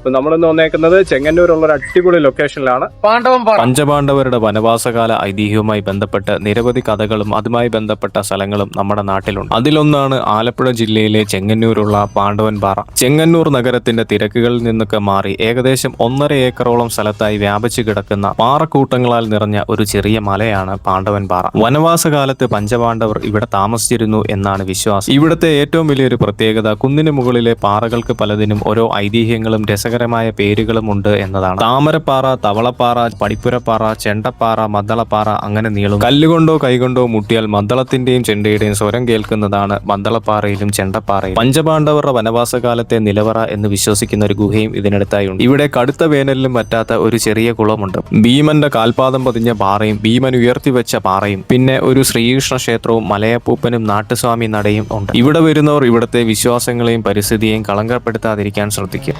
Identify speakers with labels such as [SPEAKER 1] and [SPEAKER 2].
[SPEAKER 1] അപ്പൊ നമ്മളിന്ന് വന്നേക്കുന്നത് ചെങ്ങന്നൂരുള്ള ഒരു അടിപൊളി ലൊക്കേഷനിലാണ്
[SPEAKER 2] പഞ്ചപാണ്ഡവരുടെ വനവാസകാല ഐതിഹ്യവുമായി ബന്ധപ്പെട്ട് നിരവധി കഥകളും അതുമായി ബന്ധപ്പെട്ട സ്ഥലങ്ങളും നമ്മുടെ നാട്ടിലുണ്ട്. അതിലൊന്നാണ് ആലപ്പുഴ ജില്ലയിലെ ചെങ്ങന്നൂരുള്ള പാണ്ഡവൻ പാറ. ചെങ്ങന്നൂർ നഗരത്തിന്റെ തിരക്കുകളിൽ നിന്നൊക്കെ മാറി ഏകദേശം ഒന്നര ഏക്കറോളം സ്ഥലത്തായി വ്യാപിച്ചു കിടക്കുന്ന പാറക്കൂട്ടങ്ങളാൽ നിറഞ്ഞ ഒരു ചെറിയ മലയാണ് പാണ്ഡവൻ പാറ. വനവാസകാലത്ത് പഞ്ചപാണ്ഡവർ ഇവിടെ താമസിച്ചിരുന്നു എന്നാണ് വിശ്വാസം. ഇവിടുത്തെ ഏറ്റവും വലിയൊരു പ്രത്യേകത കുന്നിന് മുകളിലെ പാറകൾക്ക് പലതിനും ഓരോ ഐതിഹ്യങ്ങളും രസകരമായ പേരുകളും ഉണ്ട് എന്നതാണ്. താമരപ്പാറ തവളപ്പാറ പടിപ്പുരപ്പാറ ചെണ്ടപ്പാറ മദ്ദളപ്പാറ അങ്ങനെ നീളും കല്ലുകൊണ്ടോ കൈകൊണ്ടോ മുട്ടിയാൽ മദ്ദളത്തിന്റെയും ചെണ്ടയുടെയും സ്വരം കേൾക്കുന്നതാണ് മദ്ദളപ്പാറയിലും ചെണ്ടപ്പാറയിലും. പഞ്ചപാണ്ഡവരുടെ വനവാസകാലത്തെ നിലവറ എന്ന് വിശ്വസിക്കുന്ന ഒരു ഗുഹയും ഇതിനടുത്തായി ഉണ്ട്. ഇവിടെ കടുത്ത വേനലിലും പറ്റാത്ത ഒരു ചെറിയ കുളമുണ്ട്. ഭീമന്റെ കാൽപാദം പതിഞ്ഞ പാറയും ഭീമൻ ഉയർത്തിവെച്ച പാറയും പിന്നെ ഒരു ശ്രീകൃഷ്ണ ക്ഷേത്രവും മലയപ്പൂപ്പനും നാട്ടുസ്വാമി നടയും ഉണ്ട്. ഇവിടെ വരുന്നവർ ഇവിടുത്തെ വിശ്വാസങ്ങളെയും പരിസ്ഥിതിയെയും കളങ്കപ്പെടുത്താതിരിക്കാൻ ശ്രദ്ധിക്കുക.